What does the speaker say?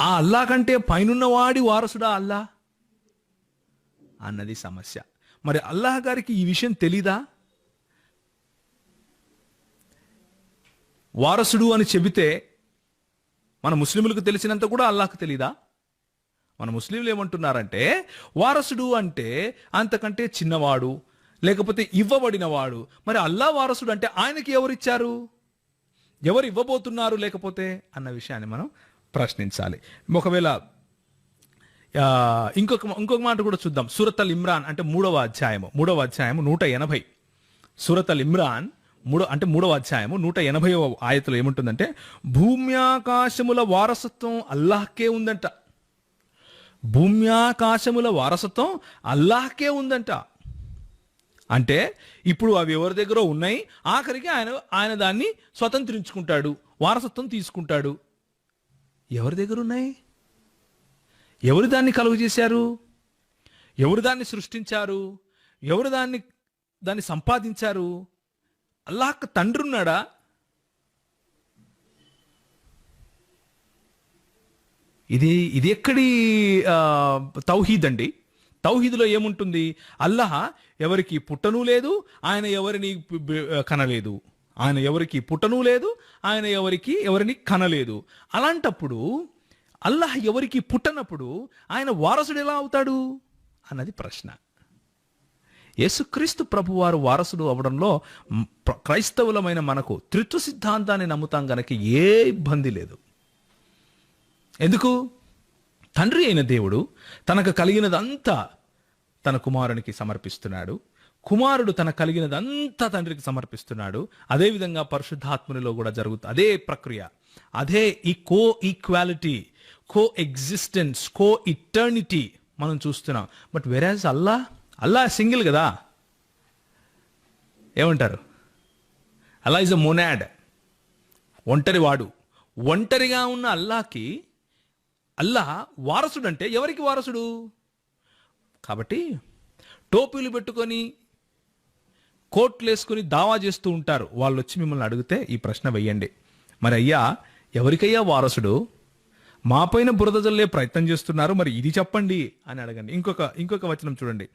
ఆ అల్లా కంటే పైనున్నవాడి వారసుడా అల్లా? అన్నది సమస్య. మరి అల్లాహ్ గారికి ఈ విషయం తెలీదా? వారసుడు అని చెబితే మన ముస్లింలకు తెలిసినంత కూడా అల్లాహ్కు తెలీదా? మన ముస్లింలు ఏమంటున్నారంటే వారసుడు అంటే అంతకంటే చిన్నవాడు లేకపోతే ఇవ్వబడినవాడు. మరి అల్లా వారసుడు అంటే ఆయనకి ఎవరిచ్చారు? ఎవరు ఇవ్వబోతున్నారు లేకపోతే? అన్న విషయాన్ని మనం ప్రశ్నించాలి. ఒకవేళ ఇంకొక ఇంకొక మాట కూడా చూద్దాం. సూరత్ అల్ ఇమ్రాన్ అంటే మూడవ అధ్యాయము. మూడవ అధ్యాయము నూట ఎనభై. సూరత్ అల్ ఇమ్రాన్ మూడో అంటే మూడవ అధ్యాయము నూట ఎనభైవ ఆయతలో ఏముంటుందంటే భూమ్యాకాశముల వారసత్వం అల్లాహ్కే ఉందంట. భూమ్యాకాశముల వారసత్వం అల్లాహ్కే ఉందంట. అంటే ఇప్పుడు అవి ఎవరి దగ్గర ఉన్నాయి. ఆఖరికి ఆయన ఆయన దాన్ని స్వతంత్రించుకుంటాడు. వారసత్వం తీసుకుంటాడు. ఎవరి దగ్గర ఉన్నాయి ఎవరు దాన్ని కలుగు చేశారు? ఎవరు దాన్ని సృష్టించారు? ఎవరు దాన్ని దాన్ని సంపాదించారు? అల్లాహ్ తండ్రి ఉన్నాడా ఇది ఇది ఎక్కడి తౌహీద్ అండి? తౌహీదులో ఏముంటుంది? అల్లాహ్ ఎవరికి పుట్టను లేదు ఆయన ఎవరిని కనలేదు. ఆయన ఎవరికి పుట్టను లేదు ఆయన ఎవరికి ఎవరిని కనలేదు. అలాంటప్పుడు అల్లాహ్ ఎవరికి పుట్టనప్పుడు ఆయన వారసుడు ఎలా అవుతాడు అన్నది ప్రశ్న. యేసుక్రీస్తు ప్రభువారు వారసుడు అవడంలో క్రైస్తవులమైన మనకు త్రిత్వ సిద్ధాంతాన్ని నమ్ముతాం గనక ఏ ఇబ్బంది లేదు. ఎందుకు? తండ్రి అయిన దేవుడు తనకు కలిగినదంతా తన కుమారునికి సమర్పిస్తున్నాడు. కుమారుడు తన కలిగినదంతా తండ్రికి సమర్పిస్తున్నాడు. అదేవిధంగా పరిశుద్ధాత్మనిలో కూడా జరుగుతుంది అదే ప్రక్రియ. అదే ఈ coequality coexistence coeternity మనం చూస్తున్నాం. బట్ వెరాజ్ అల్లా అల్లా సింగిల్ కదా? ఏమంటారు? అల్లా ఇస్ అ మొనాడ్ ఒంటరి వాడు. ఒంటరిగా ఉన్న అల్లాకి అల్లా వారసుడు అంటే ఎవరికి వారసుడు? కాబట్టి టోపీలు పెట్టుకొని కోట్లు వేసుకొని దావా చేస్తూ ఉంటారు. వాళ్ళు వచ్చి మిమ్మల్ని అడిగితే ఈ ప్రశ్న వెయ్యండి మరి అయ్యా ఎవరికయ్యా వారసుడు? మాపైన బురద జల్లే ప్రయత్నం చేస్తున్నారు. మరి ఇది చెప్పండి అని అడగండి. ఇంకొక ఇంకొక వచనం చూడండి.